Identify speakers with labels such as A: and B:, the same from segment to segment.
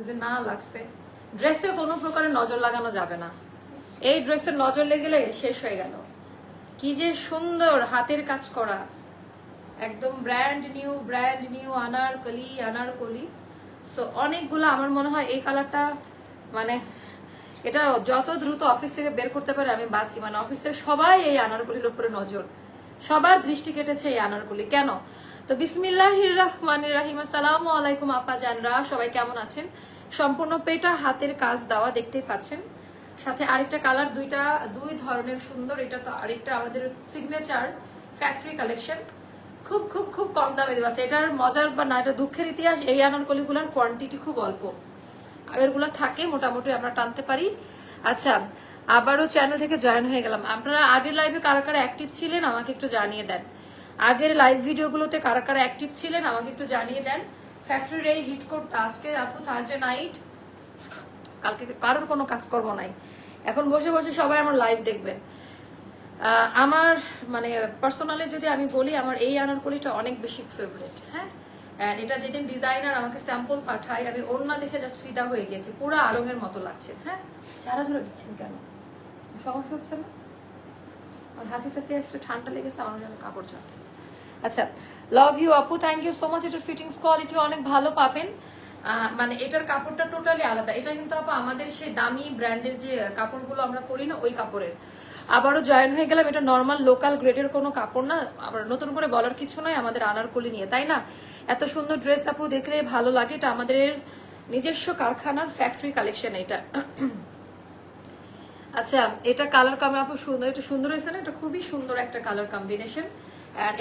A: যদি না লাগছে ড্রেসে কোনো প্রকারের নজর লাগানো যাবে না। এই ড্রেসের নজর লেগেলে শেষ হয়ে গেল। কি যে সুন্দর হাতের কাজ করা। একদম brand new brand new anarkali anarkali. So অনেকগুলো আমার মনে হয় এই কালারটা মানে এটা যত দ্রুত অফিস থেকে বের করতে পারে আমি বাঁচি। মানে অফিসের সবাই এই আনারকলির উপরে নজর। সবার দৃষ্টি কেটেছে এই আনারকলি। কেন? তো বিসমিল্লাহ রহমান রাহিম। আসসালামু আলাইকুম আপা জানরা সবাই কেমন আছেন? সম্পূর্ণ পেটা হাতের কাজ দেওয়া দেখতেই পাচ্ছেন। সাথে আরেকটা কালার, দুইটা, দুই ধরনের সুন্দর, এটা তো আরেকটা আমাদের সিগনেচার ফ্যাক্টরি কালেকশন খুব খুব খুব কম দামে দেওয়া আছে। এটার মজার বা না, এটা দুঃখের ইতিহাস, এই আনারকলিগুলোর কোয়ান্টিটি খুব অল্প। আগেরগুলো থাকে, মোটামুটি আমরা টানতে পারি। আচ্ছা আবারও চ্যানেল থেকে জয়েন হয়ে গেলাম। আপনারা আগের লাইভে কারা কারা অ্যাক্টিভ ছিলেন আমাকে একটু জানিয়ে দেন। আগের লাইভ ভিডিওগুলোতে কারা কারা অ্যাক্টিভ ছিলেন আমাকে একটু জানিয়ে দেন। ফ্যাক্টরির এই হিট কোডটা আজকে আপু থার্সডে নাইট কালকে কারোর কোনো কাজকর্ম নাই। এখন বসে বসে সবাই আমার লাইভ দেখবেন। আমার মানে পার্সোনালি যদি আমি বলি, আমার এই আনারকলিটা অনেক বেশি ফেভারিট হ্যাঁ? এটা যেদিন ডিজাইনার আমাকে স্যাম্পল পাঠায়, আমি অন্য দেখে জাস্ট ফিদা হয়ে গেছি, পুরো আরঙের মতো লাগছে হ্যাঁ? চারা ধরে দিচ্ছেন কেন? সমস্যা হচ্ছে না? আর হাসি টাসি একটু ঠান্ডা লেগেছে, আমার যেন কাপড় ছাড়তেছে আচ্ছা লাভ ইউ আপু থ্যাংক ইউ সো মাচ এটার ফিটিংস কোয়ালিটি অনেক ভালো পাবেন। মানে এটার কাপড়টা টোটালি আলাদা। এটা কিন্তু আপু আমাদের সেই দামি ব্র্যান্ডের যে কাপড়গুলো আমরা করি না, ওই কাপড়ের। আবারও জয়েন হয়ে গেলাম, এটা নর্মাল লোকাল গ্রেডের কোনো কাপড় না। আবার নতুন করে বলার কিছু নয় আমাদের আনারকলি নিয়ে, তাই না? এত সুন্দর ড্রেস আপু, দেখলে ভালো লাগে। এটা আমাদের নিজস্ব কারখানার ফ্যাক্টরি কালেকশন এটা। আচ্ছা এটা কালার কামে আপু সুন্দর এটা সুন্দর হয়েছে না? এটা খুবই সুন্দর একটা কালার কম্বিনেশন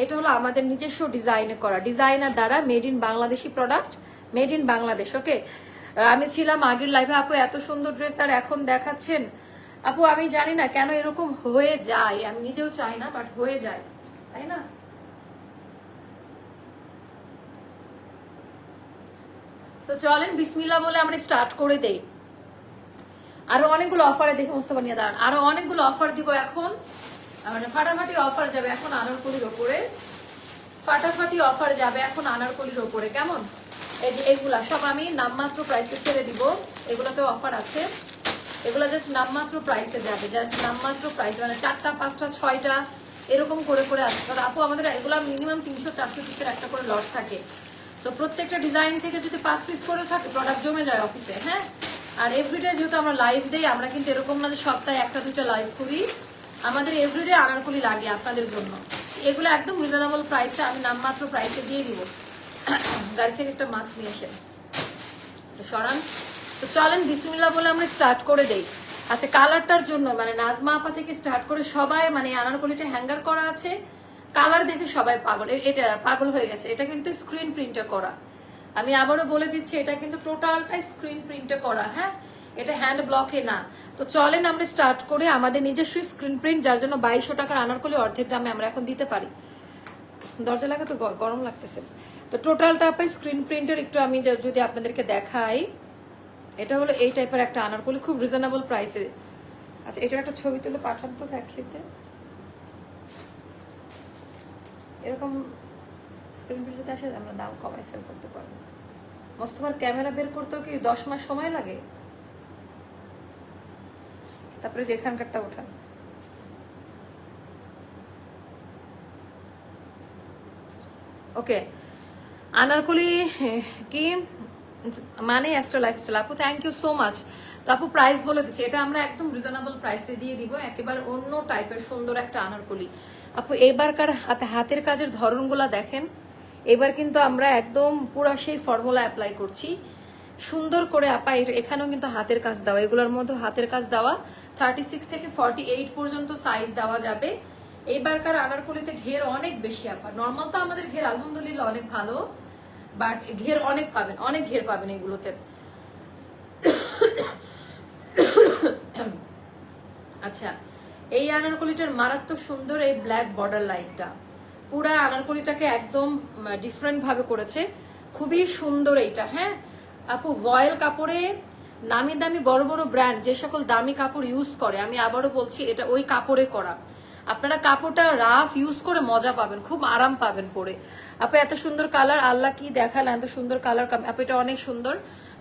A: এটা হলো আমাদের নিজস্ব ডিজাইনে করা। ডিজাইনার দ্বারা made in Bangladeshi product made in Bangladesh okay আমি ছিলাম আগের লাইভে আপু এত সুন্দর ড্রেস আর এখন দেখাচ্ছেন। আপু, আমি জানি না কেন এরকম হয়ে যায়। আমি নিজেও চাই না বাট হয়ে যায়। তাই না? তো চলেন বিসমিল্লা বলে আমরা স্টার্ট করে দেই। আরও অনেকগুলো অফারে দেখে মোস্তফা নিয়ে দাঁড়ান। আরও অনেকগুলো অফার দিব এখন। মানে ফাটাফাটি অফার যাবে এখন আনারকলির ওপরে। ফাটাফাটি অফার যাবে এখন আনারকলির ওপরে, কেমন? এই যে এগুলা, সব আমি নামমাত্র প্রাইসে ছেড়ে দিব। এগুলোতে অফার আছে। এগুলো জাস্ট নামমাত্র প্রাইসে যাবে জাস্ট নামমাত্র প্রাইস মানে চারটা, পাঁচটা, ছয়টা, এরকম করে করে আসবে। কারণ আপু, আমাদের এগুলো মিনিমাম তিনশো, চারশো পিসের একটা করে লট থাকে। তো প্রত্যেকটা ডিজাইন থেকে যদি পাঁচ পিস করে থাকে প্রোডাক্ট জমে যায় অফিসে হ্যাঁ? আর এভরিডে যেহেতু আমরা লাইভ দেই, আমরা কিন্তু এরকম না যে সপ্তাহে একটা দুটো লাইভ করি। আমাদের এভরিডে আনারকুলি লাগে আপনাদের জন্য। এগুলো একদম রিজনেবল প্রাইসে আমি নামমাত্র প্রাইসে দিয়ে দিব। গাড়ি থেকে একটা মাস্ক নিয়ে এসে তো সরান। তো চলেন বিসমিল্লা বলে আমরা স্টার্ট করে দেই। আচ্ছা কালারটার জন্য মানে নাজমা আপা থেকে স্টার্ট করে সবাই মানে আনারকলিটা হ্যাঙ্গার করা আছে। কালার দেখে সবাই পাগল। এটা পাগল হয়ে গেছে। এটা কিন্তু স্ক্রিন প্রিন্টে করা। আমি আবারও বলে দিচ্ছি, এটা কিন্তু টোটালটাই স্ক্রিন প্রিন্টে করা হ্যাঁ? এটা হ্যান্ড ব্লকে না। তো চলেন আমরা স্টার্ট করে আমাদের নিজস্ব স্ক্রিন প্রিন্ট যার জন্য বাইশশো টাকার আনারকলি অর্ধেক দামে আমরা এখন দিতে পারি। দরজা লাগা তো গরম লাগতেছে। তো টোটালটা পাই স্ক্রিন প্রিন্টের একটু আমি যদি আপনাদেরকে দেখাই, এটা হলো এই টাইপের একটা আনারকলি, খুব রিজনেবল প্রাইসে আচ্ছা এটার একটা ছবি তুলে পাঠান তো ফ্যাক্টরিতে এরকম স্ক্রিন প্রিন্টে আসে, আমরা দাম কমাই সেল করতে পারব। মোস্তফার ক্যামেরা বের করতেও কি দশ মাস সময় লাগে? তারপরে যে এখানকারটা ওঠান ওকে আনারকলি কি? মানে অ্যাস্ট্রা লাইফস্টাইল আপু থ্যাংক ইউ সো মাচ তো আপু প্রাইস বলে দিচ্ছি, এটা আমরা একদম রিজনেবল প্রাইসে দিয়ে দিব, একেবারে অন্য টাইপের সুন্দর একটা আনারকলি আপু এবারকার হাতে, হাতের কাজের ধরনগুলা দেখেন, এবার কিন্তু আমরা একদম পুরো সেই ফর্মুলা অ্যাপ্লাই করছি। সুন্দর করে আপা এখানেও কিন্তু হাতের কাজ দেওয়া, এগুলোর মধ্যে হাতের কাজ দেওয়া। থার্টি সিক্স থেকে ফর্টি এইট পর্যন্ত সাইজ দেওয়া যাবে। এইবারকার আনারকলিতে ঘের অনেক বেশি আপা নর্মাল তো আমাদের ঘের আলহামদুলিল্লাহ অনেক ভালো বাট ঘের অনেক পাবেন, অনেক ঘের পাবেন এগুলোতে। আচ্ছা এই আনারকলিটার মারাত্মক সুন্দর এই ব্ল্যাক বর্ডার লাইনটা পুরা আনারকলিটাকে একদম ডিফারেন্ট ভাবে করেছে। খুবই সুন্দর এইটা হ্যাঁ? আপু ভয়েল কাপড়ে নামি দামি বড় বড় ব্র্যান্ড যে সকল দামি কাপড় ইউজ করে, আমি আবারও বলছি এটা ওই কাপড়ে করা। আপনারা কাপড়টা রাফ ইউজ করে মজা পাবেন, খুব আরাম পাবেন পরে। আপু, এত সুন্দর কালার আল্লাহ কি দেখালেন, এত সুন্দর কালার আপু, এটা অনেক সুন্দর।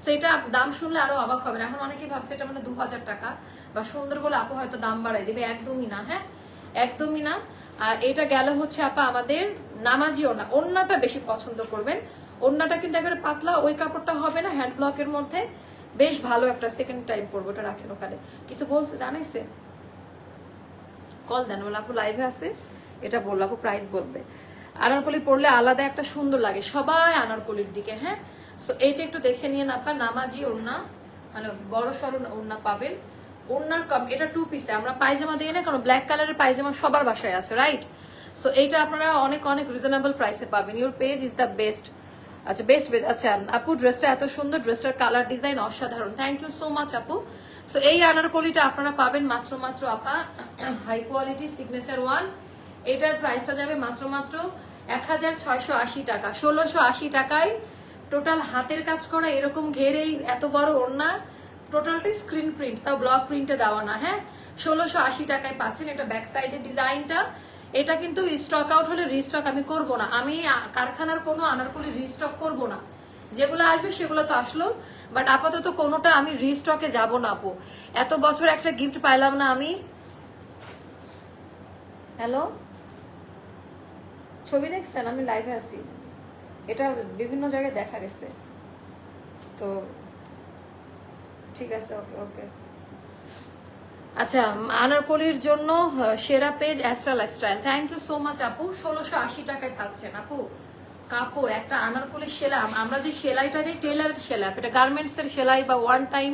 A: তো এটা দাম শুনলে আরও অবাক হবেন। এখন অনেকে ভাবছে এটা মানে দু হাজার টাকা। বা সুন্দর বলে আপু হয়তো দাম বাড়াই দেবে, একদমই না হ্যাঁ? একদমই না। আর এটা গেল হচ্ছে আপা আমাদের নামাজি ওনা ওন্নাটা বেশি পছন্দ করবেন। ওন্নাটা কিন্তু একেবারে পাতলা, ওই কাপড়টা হবে না হ্যান্ড ব্লকের মধ্যে। বেশ ভালো একটা সেকেন্ড টাইম পরবো ওটা রাখেন ওখানে। কিছু বলছে, জানাইছে? কল দেন বলে আপু লাইভে আছে? এটা বলল, আপু প্রাইস বলবে। আনারকলি পড়লে আলাদা একটা সুন্দর লাগে, সবাই আনারকলির দিকে হ্যাঁ? সো এইটা একটু দেখে নিয়ে আপনার নামাজি ওড়না মানে বড় সড়ো ওড়না পাবেন। ওড়নার কম এটা টু পিসে আমরা পায়জামা দিই না, কারণ ব্ল্যাক কালারের পায়জামা সবার বাসায় আছে রাইট সো এইটা আপনারা অনেক অনেক রিজনেবল প্রাইসে পাবেন। Your page is the best আচ্ছা বেস্ট বেস্ট আচ্ছা আপু ড্রেসটা এত সুন্দর ড্রেসটার কালার ডিজাইন অসাধারণ। থ্যাংক ইউ সো মাচ আপু। সো এই আনারকলিটা আপনারা পাবেন মাত্র মাত্র, আপা হাই কোয়ালিটি সিগনেচার ওয়ান এটার প্রাইসটা যাবে মাত্র মাত্র এক হাজার ছয়শো আশি টাকা। ষোলোশো আশি টাকায় টোটাল হাতের কাজ করা এরকম ঘেরেই এত বড় ওড়না। টোটালটাই স্ক্রিন প্রিন্ট তাও ব্লক প্রিন্টে দেওয়া না হ্যাঁ? ষোলোশো আশি টাকায় পাচ্ছেন এটা ব্যাক সাইডের ডিজাইনটা এটা কিন্তু স্টক আউট হলে রিস্টক আমি করব না। আমি কারখানার কোনো আনারকুলি রিস্টক করব না। যেগুলো আসবে সেগুলো তো আসলো বাট আপাতত কোনোটা আমি রিস্টকে যাব না, আপু। এত বছর একটা গিফট পাইলাম না আমি। হ্যালো ছবি দেখছেন? আমি লাইভে আসছি এটা বিভিন্ন জায়গায় দেখা গেছে। তো ঠিক আছে ওকে ওকে আচ্ছা আনারকলির জন্য সেরা page Astra lifestyle thank you so much আপু। ষোলোশো আশি টাকায় পাচ্ছেন, আপু। কাপড়, একটা আনারকলির সেলাই। আমরা যে সেলাইটা দিই টেলারের সেলাই। এটা গার্মেন্টস এর সেলাই বা ওয়ান টাইম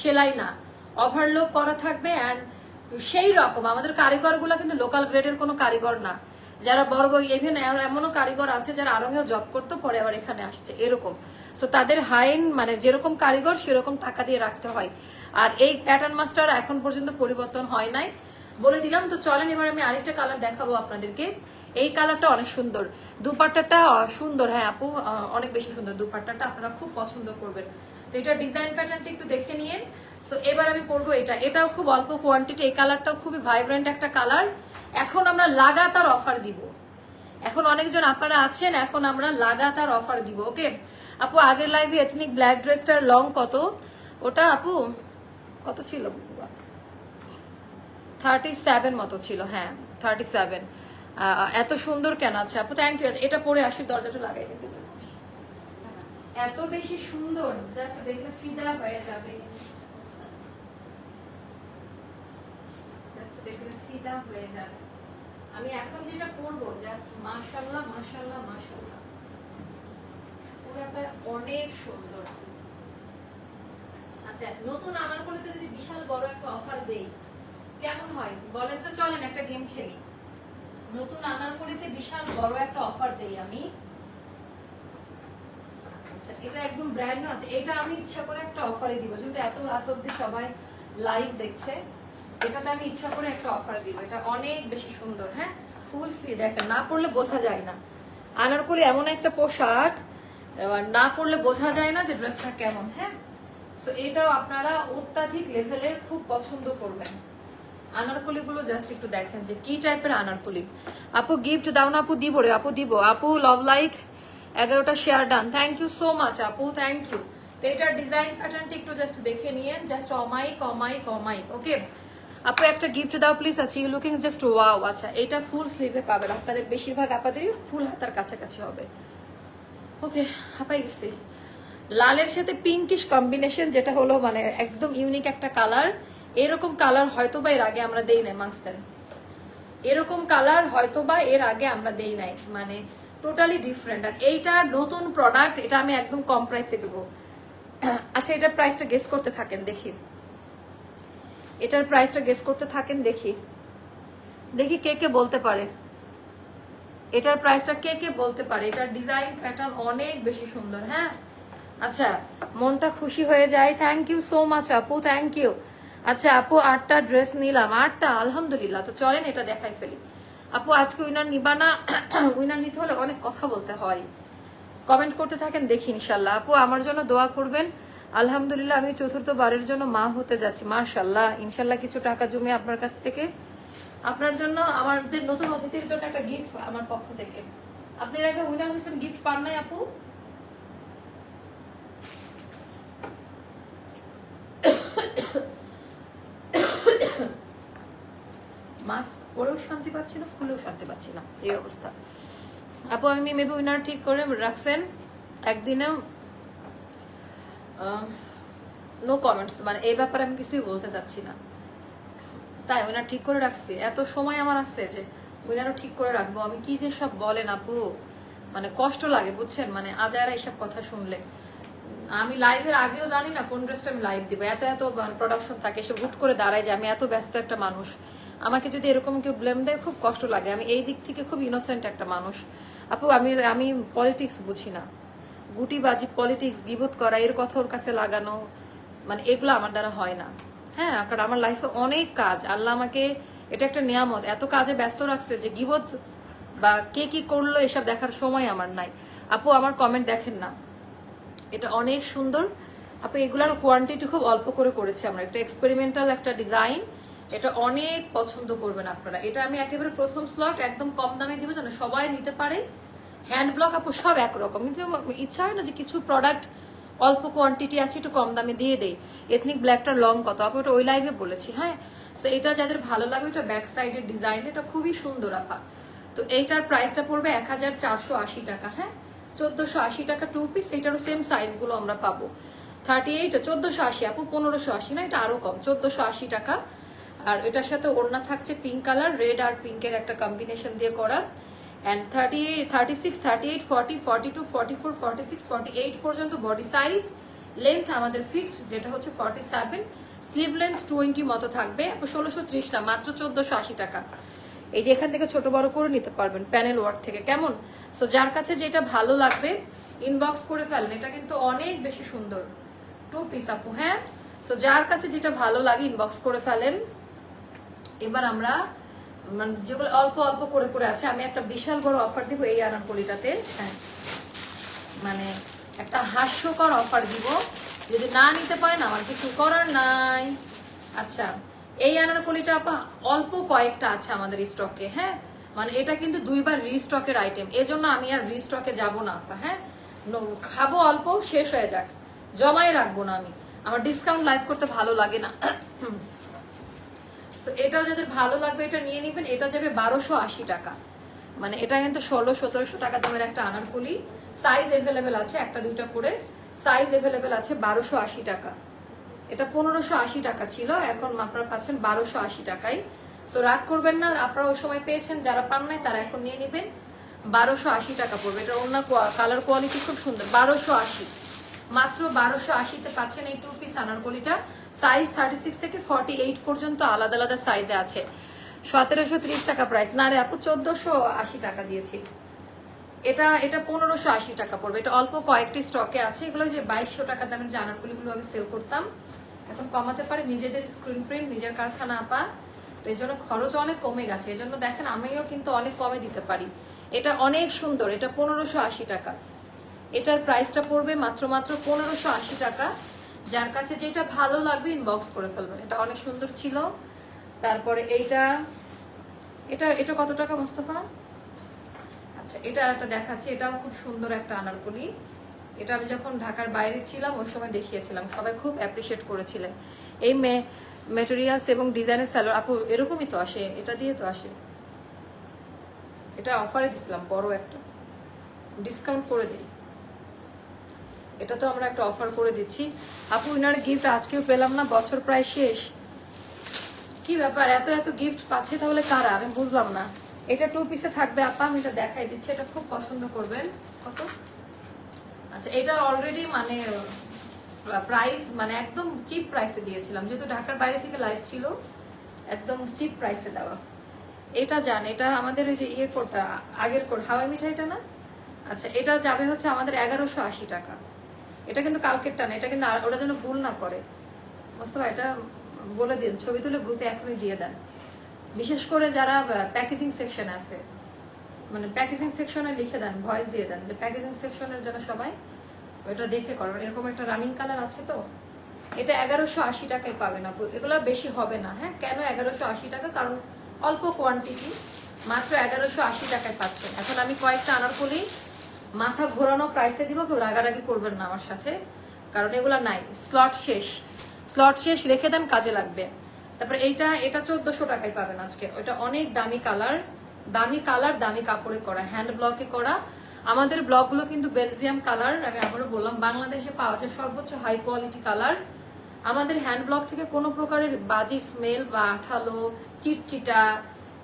A: সেলাই না। ওভারলোক করা থাকবে অ্যান্ড সেই রকম। আমাদের কারিগরগুলো কিন্তু লোকাল গ্রেডের কোনো কারিগর না। যারা বড় বড় ইভেন এমনও কারিগর আছে যারা আরঙেও জব করতো, পরে আবার এখানে আসছে। এরকম। সো তাদের হাইন মানে যেরকম কারিগর, সেরকম টাকা দিয়ে রাখতে হয়। আর এই প্যাটার্ন মাস্টার এখন পর্যন্ত পরিবর্তন হয় নাই। বলে দিলাম, তো চলেন এবার আমি আরেকটা কালার দেখাবো আপনাদেরকে। এই কালারটা অনেক সুন্দর। দুপাট্টাটা সুন্দর। হ্যাঁ আপু অনেক বেশি সুন্দর দুপাট্টাটা। আপনারা খুব পছন্দ করবেন। তো এটা ডিজাইন প্যাটার্নটা একটু দেখে নিন সো এবার আমি পরবো এটা। এটাও খুব অল্প কোয়ান্টিটি এই কালারটাও খুবই ভাইব্রেন্ট একটা কালার। এখন আমরা লাগাতার অফার দিব। এখন অনেকজন আপনারা আছেন, এখন আমরা লাগাতার অফার দিব ওকে আপু, আগের লাইভে এথনিক ব্ল্যাক ড্রেসটার লং কত? ওটা, আপু কত ছিল? থার্টি সেভেন মতো ছিল হ্যাঁ থার্টি সেভেন এত সুন্দর কেন আছে আপু? থ্যাংক ইউ এটা পরে আসি, দরজাটা লাগাই দেবে এত বেশি সুন্দর জাস্ট দেখলে ফিদা হয়ে যাবে। আমি এখন যেটা জাস্ট অনেক সুন্দর। আচ্ছা নতুন আনারকলিতে যদি বিশাল বড় একটা অফার দেই, কেমন হয়? বলেন তো, চলেন, একটা গেম খেলি। নতুন আনারকলিতে বিশাল বড় একটা অফার দেই আমি। আচ্ছা এটা একদম ব্র্যান্ড আছে। এটা আমি ইচ্ছা করে একটা অফারে দিব। যেহেতু এত রাত অব্দি সবাই লাইভ দেখছে, এটাতে আমি ইচ্ছা করে একটা অফার দিব। এটা অনেক বেশি সুন্দর হ্যাঁ? ফুল স্লিভ দেখেন, না পড়লে বোঝা যায় না। আনারকলি এমন একটা পোশাক না পড়লে বোঝা যায় না যে ড্রেসটা কেমন হ্যাঁ? সো এটাও আপনারা অত্যাধিক লেভেলের খুব পছন্দ করবেন। আনারকলি গুলো জাস্ট একটু দেখেন যে কি টাইপের আনারকলি। আপু গিফট দাও না, আপু, দিব রে, আপু, দিব। আপু লাভ লাইক এগারোটা share done thank you so much আপু থ্যাংক ইউ তো এটার ডিজাইন প্যাটার্নটা একটু জাস্ট দেখে নিয়েন জাস্ট অমাইক অমাইক অমাইক ওকে আপু, একটা গিফট দাও প্লিজ আছে ইউ লুকিং জাস্ট ওয়াও আচ্ছা এটা ফুল স্লিভে পাবেন। আপনাদের বেশিরভাগ আপনাদেরই ফুল হাতার কাছাকাছি হবে। ওকে হাঁপাই গেছি। লালের সাথে পিঙ্কিশ কম্বিনেশন যেটা হলো মানে একদম ইউনিক একটা কালার এরকম কালার হয়তো বা এর আগে আমরা দেই নাই মাংসেন এরকম কালার হয়তো বা এর আগে আমরা দেই নাই মানে টোটালি ডিফারেন্ট আর এইটা নতুন প্রোডাক্ট এটা আমি একদম কম প্রাইসে দেবো। আচ্ছা এটার প্রাইসটা গেস করতে থাকেন, দেখি। এটার প্রাইসটা গেস করতে থাকেন, দেখি। দেখি কে কে বলতে পারে। এটার প্রাইসটা কে কে বলতে পারে? এটার ডিজাইন প্যাটার্ন অনেক বেশি সুন্দর হ্যাঁ? আচ্ছা মনটা খুশি হয়ে যায়। থ্যাংক ইউ সো মাচ আপু থ্যাংক ইউ আচ্ছা আপু, আটটা ড্রেস নিলাম। আটটা? আলহামদুলিল্লাহ, তো চলেন, এটা দেখাই ফেলি। আপু, আজকে উইনার নিবা না? উইনার নিতে হলে অনেক কথা বলতে হয়। কমেন্ট করতে থাকেন, দেখি ইনশাল্লাহ। আপু, আমার জন্য দোয়া করবেন। আলহামদুলিল্লাহ, আমি চতুর্থ বারের জন্য মা হতে যাচ্ছি মাশাল্লাহ ইনশাল্লাহ কিছু টাকা জমি আপনার কাছ থেকে। আপনার জন্য আমাদের নতুন অতিথির জন্য একটা গিফট আমার পক্ষ থেকে। আপনি এর আগে উইনার হয়েছেন গিফট পান নাই, আপু? মাস্ক পরেও শান্তি পাচ্ছি না, খুলেও শান্তি পাচ্ছি না। এই অবস্থা। আপু, আমি মেবি ঠিক করে রাখছেন। একদিনে নো কমেন্টস মানে এই ব্যাপারে আমি কিছুই বলতে চাচ্ছি না। তাই উনার ঠিক করে রাখছি। এত সময় আমার আছে যে উইনারও ঠিক করে রাখব। আমি কি যে সব বলেন আপু? মানে কষ্ট লাগে, বুঝছেন? মানে আজারা এইসব কথা শুনলে। আমি লাইভের আগেও জানি না কোন ড্রেসটা আমি লাইভ দিব। এত এত প্রোডাকশন থাকে, সে হুট করে দাঁড়ায় যে আমি এত ব্যস্ত একটা মানুষ। আমাকে যদি এরকম কেউ ব্লেম দেয়, খুব কষ্ট লাগে। আমি এই দিক থেকে খুব ইনোসেন্ট একটা মানুষ। আপু, আমি আমি পলিটিক্স বুঝি না। গুটিবাজি পলিটিক্স গিবত করা, এর কথা ওর কাছে লাগানো মানে এগুলো আমার দ্বারা হয় না। হ্যাঁ কারণ আমার লাইফে অনেক কাজ। আল্লাহ আমাকে এটা একটা নিয়ামত। এত কাজে ব্যস্ত রাখছে যে গিবত বা কে কি করল এসব দেখার সময় আমার নাই। আপু, আমার কমেন্ট দেখেন না। এটা অনেক সুন্দর। আপু এগুলার কোয়ান্টিটি খুব অল্প করে করেছি আমরা। একটা এক্সপেরিমেন্টাল একটা ডিজাইন এটা অনেক পছন্দ করবেন আপনারা। এটা আমি একেবারে প্রথম স্লট একদম কম দামে দিব যেন সবাই নিতে পারে। হ্যান্ড ব্লক আপু, সব একরকম। কিন্তু ইচ্ছা হয় না যে কিছু প্রোডাক্ট অল্প কোয়ান্টিটি আছে, একটু কম দামে দিয়ে দেই। এথনিক ব্ল্যাকটার লং কত? আপু, ওটা ওই লাইভে বলেছি হ্যাঁ? তো এটা যাদের ভালো লাগবে, এটা ব্যাক সাইডের ডিজাইন এটা খুবই সুন্দর আপা। তো এইটার প্রাইসটা পড়বে এক হাজার চারশো আশি টাকা হ্যাঁ? চোদ্দশো আশি টাকা টু পিস এটারও সেম সাইজগুলো আমরা পাবো। থার্টি এইট চোদ্দশো আশি আপু, পনেরোশো আশি, না, এটা আরও কম, চোদ্দশো আশি টাকা। আর এটার সাথে ওড়না থাকছে পিঙ্ক কালার রেড আর পিঙ্কের একটা কম্বিনেশন দিয়ে করা। And thirty eight thirty six thirty eight forty forty two forty four forty six forty eight পর্যন্ত বডি সাইজ লেন্থ আমাদের ফিক্সড যেটা হচ্ছে forty seven sleeve length twenty মতো থাকবে। ষোলোশো ত্রিশ না, মাত্র চোদ্দশো আশি টাকা। এই যে এখান থেকে ছোট বড় করে নিতে পারবেন প্যানেল ওয়ার্ক থেকে। কেমন? সো যার কাছে যেটা ভালো লাগবে ইনবক্স করে ফেলেন। এটা কিন্তু অনেক বেশি সুন্দর। টু পিস আপু হ্যাঁ? সো যার কাছে যেটা ভালো লাগে ইনবক্স করে ফেলেন। এবার আমরা মানে যেগুলো অল্প অল্প করে করে আছে, আমি একটা বিশাল বড় অফার দিব এই আনারকলিটাতে হ্যাঁ। মানে একটা হাস্যকর অফার দিব। যদি না নিতে পারেন, আমার কিছু করার নাই। আচ্ছা। এই আনারকলিটা আপা, অল্প কয়েকটা আছে আমাদের স্টকে হ্যাঁ? মানে এটা কিন্তু দুইবার রিস্টকের আইটেম এজন্য আমি আর রিস্টকে যাব না আপা হ্যাঁ? খাব অল্প, শেষ হয়ে যাক। জমাই রাখব না আমি। আমার ডিসকাউন্ট লাইভ করতে ভালো লাগে না। এটাও যাদের ভালো লাগবে, এটা নিয়ে নিবেন। এটা যাবে বারোশো আশি টাকা। মানে এটা কিন্তু ষোলো, সতেরোশো টাকা দামের একটা আনারকলি। সাইজ এভেলেবেল আছে, একটা, দুইটা করে। সাইজ এভেলেবেল আছে বারোশো আশি টাকা। এটা পনেরোশো আশি টাকা ছিল, এখন আপনারা পাচ্ছেন বারোশো আশি টাকায়। সো রাগ করবেন না, আপনারা ওই সময় পেয়েছেন, যারা পান নাই তারা এখন নিয়ে নেবেন। বারোশো আশি টাকা পড়বে, এটা অন্য কালার কোয়ালিটি খুব সুন্দর, বারোশো আশি। মাত্র বারোশো আশিতে পাচ্ছেন এই টু পিস আনারকলিটা সাইজ থার্টি সিক্স থেকে ফর্টি এইট পর্যন্ত আলাদা আলাদা সাইজে আছে। সতেরোশো ত্রিশ টাকা প্রাইস না রে আপু, চোদ্দশো আশি টাকা দিয়েছি। এটা এটা পনেরোশো আশি টাকা পড়বে, এটা অল্প কয়েকটি স্টকে আছে। এগুলো যে বাইশশো টাকা দামের যে আনারকলিগুলো আগে সেল করতাম এখন কমাতে পারে নিজেদের স্ক্রিন প্রিন্ট নিজের কারখানা আপা। তো এই জন্য খরচ অনেক কমে গেছে। এই জন্য দেখেন আমিও কিন্তু অনেক কমে দিতে পারি। এটা অনেক সুন্দর। এটা পনেরোশো আশি টাকা। এটার প্রাইসটা পড়বে মাত্র মাত্র পনেরোশো আশি টাকা। যার কাছে যেটা ভালো লাগবে ইনবক্স করে ফেলবেন। এটা অনেক সুন্দর ছিল। তারপরে এইটা, এটা এটা কত টাকা মোস্তফা? আচ্ছা এটা একটা দেখাচ্ছি। এটাও খুব সুন্দর একটা আনারকলি। এটা আমি যখন ঢাকার বাইরে ছিলাম, ওই সময় দেখিয়েছিলাম। সবাই খুব অ্যাপ্রিসিয়েট করেছিলেন। এই মে মেটেরিয়ালস এবং ডিজাইনের স্যালোর আপু, এরকমই তো আসে, এটা দিয়ে তো আসে। এটা অফারে দিছিলাম, বড় একটা। ডিসকাউন্ট করে দিই। এটা তো আমরা একটা অফার করে দিচ্ছি। আপু উনার গিফট আজকেও পেলাম না, বছর প্রায় শেষ। কি ব্যাপার, এত এত গিফট পাচ্ছে তাহলে কারা? আমি বুঝলাম না। এটা টু পিসে থাকবে, আপা, আমি এটা দেখাই দিচ্ছি, এটা খুব পছন্দ করবেন। কত? আচ্ছা এটা অলরেডি মানে প্রাইস মানে একদম চিপ প্রাইসে দিয়েছিলাম। যেহেতু ঢাকার বাইরে থেকে লাইভ ছিল, একদম চিপ প্রাইসে দেওয়া। এটা জান, এটা আমাদের ওই যে ইয়ে কোডটা, আগের কোড, হাওয়াই মিঠাইটা না? আচ্ছা এটা যাবে হচ্ছে আমাদের এগারোশো আশি টাকা। এটা কিন্তু কালকেরটা না, এটা কিন্তু ওরা যেন ভুল না করে। মোস্তফা, এটা বলে দিন, ছবি তুলে গ্রুপে এখনই দিয়ে দেন। বিশেষ করে যারা প্যাকেজিং সেকশন আছে মানে প্যাকেজিং সেকশনে লিখে দেন ভয়েস দিয়ে দেন যে প্যাকেজিং সেকশনের জন্য সবাই ওটা দেখে করো। এরকম একটা রানিং কালার আছে তো? এটা এগারোশো আশি টাকায় পাবেন আপু এগুলো বেশি হবে না হ্যাঁ? কেন এগারোশো আশি টাকা? কারণ অল্প কোয়ান্টিটি মাত্র এগারোশো আশি টাকায় পাচ্ছেন। এখন আমি কয়েকটা আনারকলি মাথা ঘোরানো প্রাইসে দিব, কেউ রাগারাগি করবেন না আমার সাথে, কারণ এগুলো নাই। স্লট শেষ। স্লট শেষ রেখে দেন, কাজে লাগবে। তারপরে এইটা, এটা চোদ্দশো টাকায় পাবেন আজকে। ওটা অনেক দামি কালার দামি কালার, দামি কাপড়ে করা হ্যান্ড ব্লকে করা। আমাদের ব্লকগুলো কিন্তু বেলজিয়াম কালার আমি আবারও বললাম, বাংলাদেশে পাওয়া যায় সর্বোচ্চ হাই কোয়ালিটি কালার আমাদের হ্যান্ড ব্লক থেকে কোনো প্রকারের বাজি স্মেল বা আঠালো, চিটচিটা,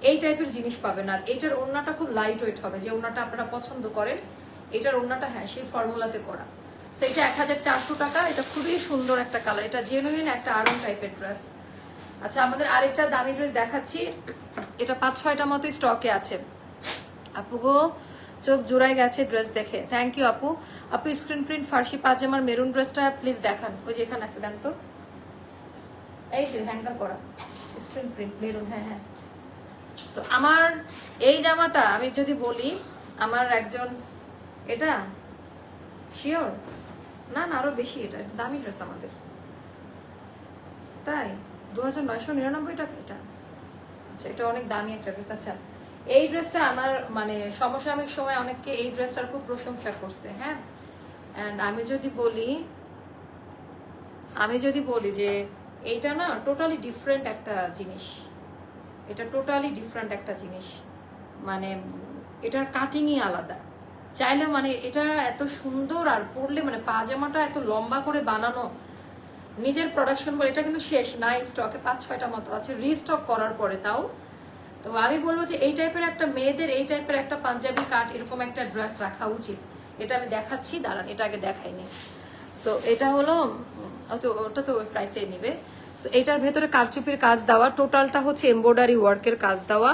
A: এই টাইপের জিনিস পাবেন। আর এটার ওড়নাটা খুব লাইট ওয়েট হবে, যে ওড়নাটা আপনারা পছন্দ করেন, এটার ওড়নাটা হ্যাঁ সেই ফর্মুলাতে করা। তো এটা এক হাজার চারশো টাকা, এটা খুবই সুন্দর একটা কালার এটা জেনুইন একটা আরন টাইপের ড্রেস আচ্ছা আমাদের আরেকটা দামি ড্রেস দেখাচ্ছি। এটা পাঁচ ছয়টা মতো স্টকে আছে। আপু গো, চোখ জোড়ায় গেছে ড্রেস দেখে। থ্যাংক ইউ আপু। আপু স্ক্রিন প্রিন্ট ফার্সি পাজামার মেরুন ড্রেসটা প্লিজ দেখান। ওই যে এখানে আছে, দেন তো। এই যে হ্যাঙ্গার করা। স্ক্রিন প্রিন্ট মেরুন হ্যাঁ হ্যাঁ। তো আমার এই জামাটা, আমি যদি বলি, আমার একজন, এটা? শিওর না না, আরও বেশি, এটা দামি ড্রেস আমাদের। তাই? দু হাজার নয়শো নিরানব্বই টাকা এটা। আচ্ছা এটা অনেক দামি একটা ড্রেস। আচ্ছা এই ড্রেসটা আমার মানে সমসাময়িক সময় অনেককে এই ড্রেসটার খুব প্রশংসা করছে হ্যাঁ? অ্যান্ড আমি যদি বলি, আমি যদি বলি যে এইটা না টোটালি ডিফারেন্ট একটা জিনিস। এটা টোটালি ডিফারেন্ট একটা জিনিস। মানে এটার কাটিংই আলাদা। চাইলে মানে এটা এত সুন্দর আর পরলে মানে পাজামাটা এত লম্বা করে বানানো নিজের প্রোডাকশন বলে এটা কিন্তু শেষ নাই স্টকে পাঁচ ছয়টা মতো আছে রিস্টক করার পরে তাও। তো আমি বলব যে এই টাইপের একটা মেয়েদের এই টাইপের একটা পাঞ্জাবি কাট এরকম একটা ড্রেস রাখা উচিত। এটা আমি দেখাচ্ছি দাঁড়ান এটা আগে দেখাইনি। সো এটা হলো ওটা তো প্রাইসে নিবে। So, এটার ভেতরে কারচুপির কাজ দেওয়া টোটালটা হচ্ছে এমব্রয়ডারি ওয়ার্কের কাজ দেওয়া।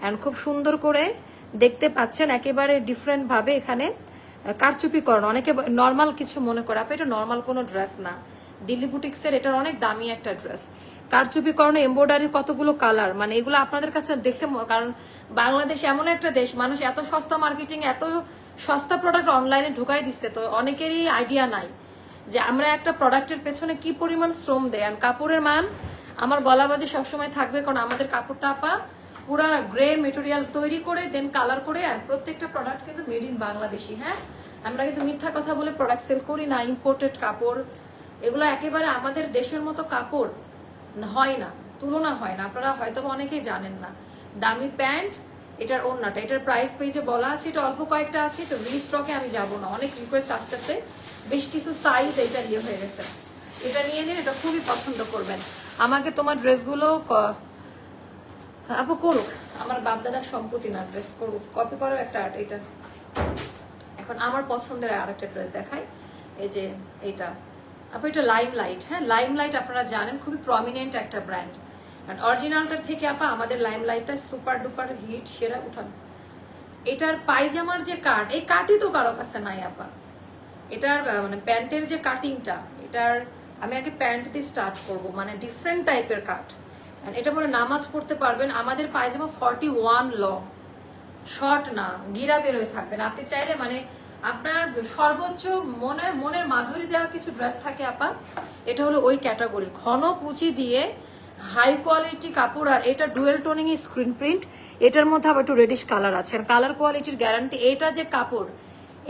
A: অ্যান্ড খুব সুন্দর করে দেখতে পাচ্ছেন একেবারে ডিফারেন্ট ভাবে এখানে কারচুপি করানো। অনেকে নর্মাল কিছু মনে করে আপনি এটা নর্মাল কোনো ড্রেস না। দিল্লি বুটিক্সের এটার অনেক দামি একটা ড্রেস। কারচুপি করানো এমব্রয়ডারির কতগুলো কালার? মানে এগুলো আপনাদের কাছে দেখে কারণ বাংলাদেশ এমন একটা দেশ, মানুষ এত সস্তা মার্কেটিং এত সস্তা প্রোডাক্ট অনলাইনে ঢুকাই দিচ্ছে, তো অনেকেরই আইডিয়া নাই যে আমরা একটা প্রোডাক্টের পেছনে কি পরিমাণ শ্রম দেয়। আর কাপড়ের মান আমার গলা বাজে সবসময় থাকবে, কারণ আমাদের কাপড়টা আপা পুরা গ্রে মেটেরিয়াল তৈরি করে দেন কালার করে আর প্রত্যেকটা প্রোডাক্ট কিন্তু মেড ইন বাংলাদেশি হ্যাঁ? আমরা কিন্তু মিথ্যা কথা বলে প্রোডাক্ট সেল করি না ইম্পোর্টেড কাপড় এগুলো একেবারে আমাদের দেশের মতো কাপড় হয় না, তুলনা হয় না। আপনারা হয়তো অনেকেই জানেন না। দামি প্যান্ট, এটার ওন্নাটা এটার প্রাইস পেজে বলা আছে, এটা অল্প কয়েকটা আছে, তো রিস্টকে আমি যাব না। অনেক রিকোয়েস্ট আসতেছে। বেশ কিছু সাইজ এটা ইয়ে হয়ে গেছে। এটা নিয়ে নিন, এটা খুবই পছন্দ করবেন। আমাকে তোমার ড্রেসগুলো আপু করুক। আমার বাপদাদার সম্পত্তি না ড্রেস করুক। কপি করো একটা আর্ট এটা। এখন আমার পছন্দের আরেকটা ড্রেস দেখাই। এই যে, এইটা। আপু, এটা লাইম লাইট হ্যাঁ? লাইম লাইট আপনারা জানেন, খুবই প্রমিনেন্ট একটা ব্র্যান্ড আর অরিজিনালটার থেকে আপা, আমাদের লাইম লাইটটা সুপার ডুপার হিট সেরা উঠান। এটার পায়জামার যে কাট এই কাটই তো কারও কাছে নাই আপা। এটার মানে প্যান্টের যে কাটিংটা এটার আমি আগে প্যান্ট দিয়ে স্টার্ট করব মানে ডিফারেন্ট টাইপের কাট এটা পরে নামাজ পড়তে পারবেন, আমাদের পায়জামা ফর্টি ওয়ান লং শর্ট না, গিরা বের হয়ে থাকবেন আপনি চাইলে মানে আপনার সর্বোচ্চ মনের মনের মাধুরী দেওয়া কিছু ড্রেস থাকে আপা, এটা হলো ওই ক্যাটাগরির ঘন কুচি দিয়ে হাই কোয়ালিটি কাপড় আর এটা ডুয়েল টোনিং স্ক্রিন প্রিন্ট এটার মধ্যে আবার একটু রেডিশ কালার আছে। কালার কোয়ালিটির গ্যারান্টি এটা যে কাপড়,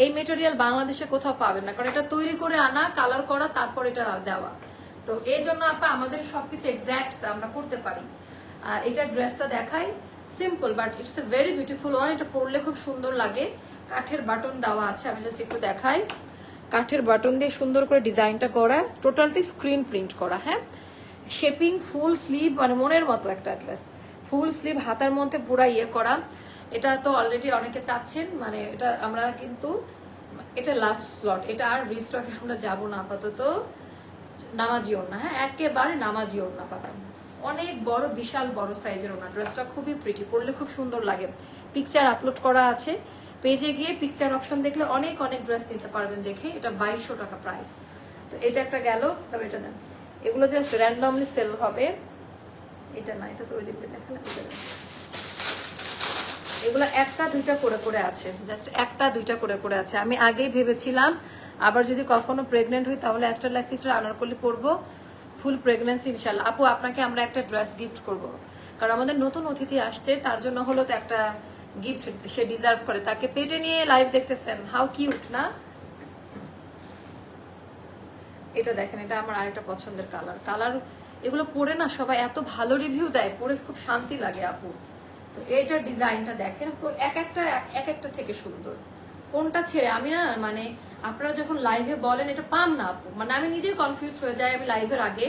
A: এই মেটেরিয়াল বাংলাদেশে কোথাও পাবেন না। কারণ এটা তৈরি করে আনা কালার করা, তারপর এটা দেওয়া। তো এই জন্য আপা, আমাদের সবকিছু এক্স্যাক্ট আমরা করতে পারি। আর এটা ড্রেসটা দেখাই simple but it's a very beautiful one এটা পরলে খুব সুন্দর লাগে। কাঠের বাটন দেওয়া আছে, আমি জাস্ট একটু দেখাই। কাঠের বাটন দিয়ে সুন্দর করে ডিজাইনটা করা, টোটালটি স্ক্রিন প্রিন্ট করা হ্যাঁ? শেপিং ফুল স্লিভ মানে মনের মতো একটা ড্রেস ফুল স্লিভ হাতার মধ্যে পুরা ইয়ে করা। এটা তো অলরেডি অনেকে চাচ্ছেন মানে এটা আমরা কিন্তু, এটা লাস্ট স্লট এটা আর রিস্টকে আমরা যাব না আপাতত। নামাজি ওড়না হ্যাঁ? একেবারে নামাজি ওড়না পাবেন। অনেক বড়, বিশাল বড় সাইজের ওড়না। ড্রেসটা খুবই প্রিটি পরলে খুব সুন্দর লাগে। পিকচার আপলোড করা আছে। পেজে গিয়ে পিকচার অপশন দেখলে অনেক অনেক ড্রেস নিতে পারবেন দেখে। এটা বাইশশো টাকা প্রাইস তো এটা একটা গেল এটা দেন। এগুলো জাস্ট র্যান্ডমলি সেল হবে। এটা না, এটা তো ওই দিকে দেন। এগুলো একটা, দুইটা করে করে আছে। জাস্ট একটা, দুইটা করে করে আছে। আমি আগেই ভেবেছিলাম, আবার যদি কখনো প্রেগনেন্ট হই, তাহলে অ্যাস্টার লাইফ ফিস্টার আনারকলি পরবো। ফুল প্রেগনেন্সি ইনশাল্লাহ। আপু, আপনাকে আমরা একটা ড্রেস গিফট করব। কারণ আমাদের নতুন অতিথি আসছে, তার জন্য হলো তো একটা গিফট সে ডিজার্ভ করে, তাকে পেটে নিয়ে লাইভ দেখতেছেন। হাউ কিউট না? এটা দেখেন, এটা আমার আরেকটা পছন্দের কালার কালার এগুলো পরে না সবাই এত ভালো রিভিউ দেয়, পরে খুব শান্তি লাগে আপু। তো এইটার ডিজাইনটা দেখেন এক একটা এক একটা থেকে সুন্দর। কোনটা ছেড়ে, আমি না মানে আপনারা যখন লাইভে বলেন, এটা পান না আপু। মানে আমি নিজেই কনফিউজ হয়ে যাই, আমি লাইভের আগে।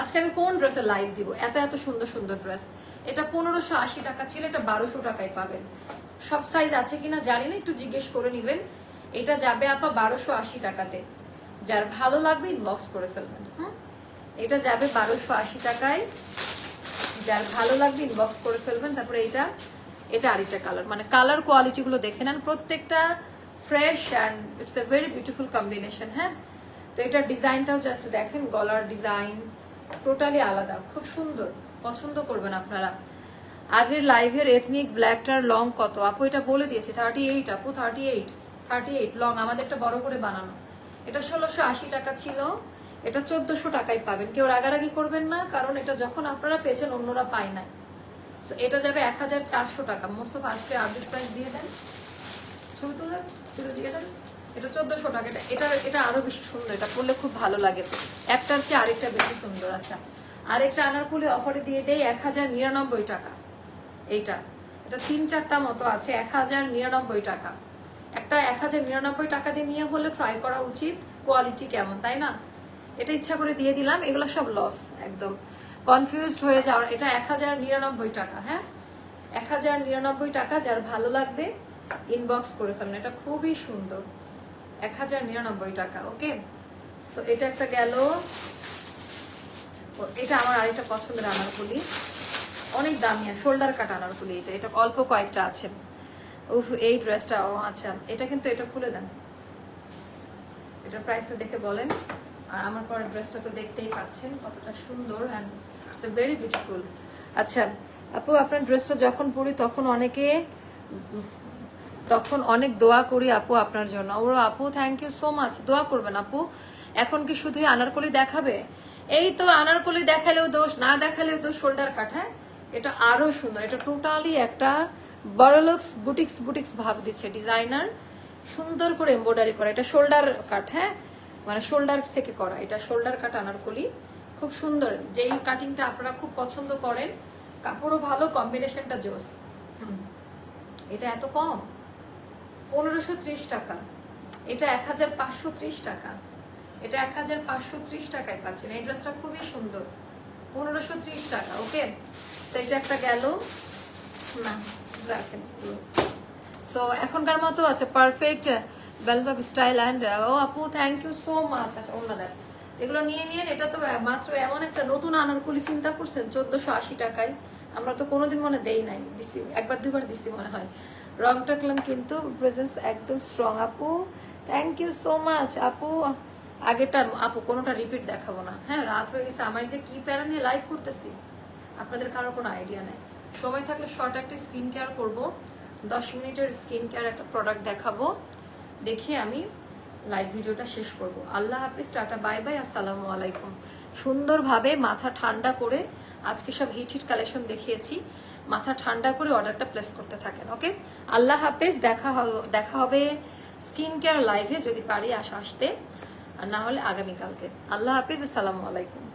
A: আজকে আমি কোন ড্রেসের লাইভ দিব? এত এত সুন্দর সুন্দর ড্রেস এটা পনেরোশো আশি টাকা ছিল, এটা বারোশো টাকায় পাবেন। সব সাইজ আছে কিনা জানি না, একটু জিজ্ঞেস করে নিবেন। এটা যাবে আপা বারোশো আশি টাকাতে। যার ভালো লাগবে ইনবক্স করে ফেলবেন এটা যাবে বারোশো আশি টাকায়। যার ভালো লাগবে ইনবক্স করে ফেলবেন, তারপরে এটা এটা আরেকটা কালার মানে কালার কোয়ালিটি গুলো দেখে নেন, প্রত্যেকটা fresh and it's a very beautiful combination হ্যাঁ? তো এটার ডিজাইনটাও জাস্ট দেখেন, গলার ডিজাইন টোটালি আলাদা, খুব সুন্দর। পছন্দ করবেন আপনারা। আগের লাইভের এথনিক ব্ল্যাকটার লং কত? আপু এটা বলে দিয়েছি থার্টি এইট আপু thirty eight thirty eight long আমাদের একটা বড় করে বানানো। এটা ষোলোশো আশি টাকা ছিল, এটা চোদ্দশো টাকায় পাবেন। কেউ রাগারাগি করবেন না, কারণ এটা যখন আপনারা পেয়েছেন, অন্যরা পায় না এটা যাবে এক হাজার চারশো টাকা। মোস্তফা, আজকে আপডেট প্রাইস দিয়ে দেন। ছবি তুলে তুলে দিয়ে দেন। এটা চোদ্দশো টাকা। এটা এটা এটা আরও বেশি সুন্দর। এটা পরলে খুব ভালো লাগে। একটার চেয়ে আরেকটা বেশি সুন্দর আচ্ছা। আরেকটা আনারকুলি অফারে দিয়ে দেয় এক হাজার নিরানব্বই টাকা। এইটা। এটা তিন চারটা মতো আছে, এক হাজার নিরানব্বই টাকা। একটা এক হাজার নিরানব্বই টাকা দিয়ে নিয়ে হলে ট্রাই করা উচিত কোয়ালিটি কেমন, তাই না? এটা ইচ্ছা করে দিয়ে দিলাম, এগুলো সব লস একদম। কনফিউজড হয়ে যাওয়ার, এটা এক হাজার নিরানব্বই টাকা হ্যাঁ? এক হাজার নিরানব্বই টাকা, যার ভালো লাগবে ইনবক্স করে ফেলেন, এটা খুবই সুন্দর। এক হাজার নিরানব্বই টাকা ওকে সো এটা একটা গেল এটা আমার আরেকটা পছন্দের আনারকুলি। অনেক দামি আর শোল্ডার কাট আনারকুলি এটা। এটা অল্প কয়েকটা আছে। উফ, এই ড্রেসটা, ও আচ্ছা। এটা কিন্তু এটা খুলে দেন। এটার প্রাইসটা দেখে বলেন। আর আমার পরের ড্রেসটা তো দেখতেই পাচ্ছেন কতটা সুন্দর and it's a very beautiful আচ্ছা আপু, আপনার ড্রেসটা যখন পরি, তখন অনেকে, তখন অনেক দোয়া করি আপু আপনার জন্য। ও আপু থ্যাংক ইউ সো মাচ দোয়া করবেন আপু। এখন কি শুধুই আনারকলি দেখাবে? এই তো আনারকলি দেখালেও দোষ, না দেখালেও দোষ, শোল্ডার কাট হ্যাঁ? এটা আরও সুন্দর, এটা টোটালি একটা বড়লক্স বুটিক্স বুটিক্স ভাব দিচ্ছে ডিজাইনার সুন্দর করে এমব্রয়ডারি করা, এটা শোল্ডার কাট হ্যাঁ? মানে শোল্ডার থেকে করা, এটা শোল্ডার কাট আনারকলি, খুব সুন্দর। যেই কাটিংটা আপনারা খুব পছন্দ করেন, কাপড়ও ভালো কম্বিনেশনটা জোস। এটা এত কম? পনেরোশো টাকা। এটা এক হাজার পাঁচশো ত্রিশ টাকা। এটা এক হাজার পাঁচশো ত্রিশ টাকায় পাচ্ছেন। এই ড্রেসটা খুবই সুন্দর। পনেরোশো ত্রিশ টাকা, ওকে? তো এটা একটা গেল। রাখেন। সো এখনকার মতো আছে perfect balance of style and ও আপু থ্যাংক ইউ সো মাচ আচ্ছা অন্যদের এগুলো নিয়ে নিয়ে এটা তো মাত্র এমন একটা নতুন আনারকুলি চিন্তা করছেন, চোদ্দশো আশি টাকায়। আমরা তো কোনোদিন মনে দেই নাই, দিছি, একবার দুবার দিছি মনে হয়। রংটা কিন্তু প্রেজেন্স একদম স্ট্রং আপু। থ্যাংক ইউ সো মাচ আপু। আগেরটা আপু, কোনোটা রিপিট দেখাবো না। হ্যাঁ রাত হয়ে গেছে, আমার যে কি প্যারা নিয়ে লাইভ করতেছি, আপনাদের কারোর কোনো আইডিয়া নেই। সময় থাকলে শর্ট একটা স্কিন কেয়ার করব, দশ মিনিটের স্কিন কেয়ার একটা প্রোডাক্ট দেখাবো, দেখে আমি লাইভ ভিডিওটা শেষ করব। আল্লাহ হাফিজ, টাটা বাই বাই আসসালামু আলাইকুম। সুন্দরভাবে মাথা ঠান্ডা করে আজকে সব হিট হিট কালেকশন দেখিয়েছি। মাথা ঠান্ডা করে অর্ডারটা প্লেস করতে থাকেন ওকে আল্লাহ হাফেজ, দেখা দেখা হবে স্কিন কেয়ার লাইভে যদি পারি আস আসতে। আর না হলে আগামীকালকে। আল্লাহ হাফিজ আসসালামু আলাইকুম।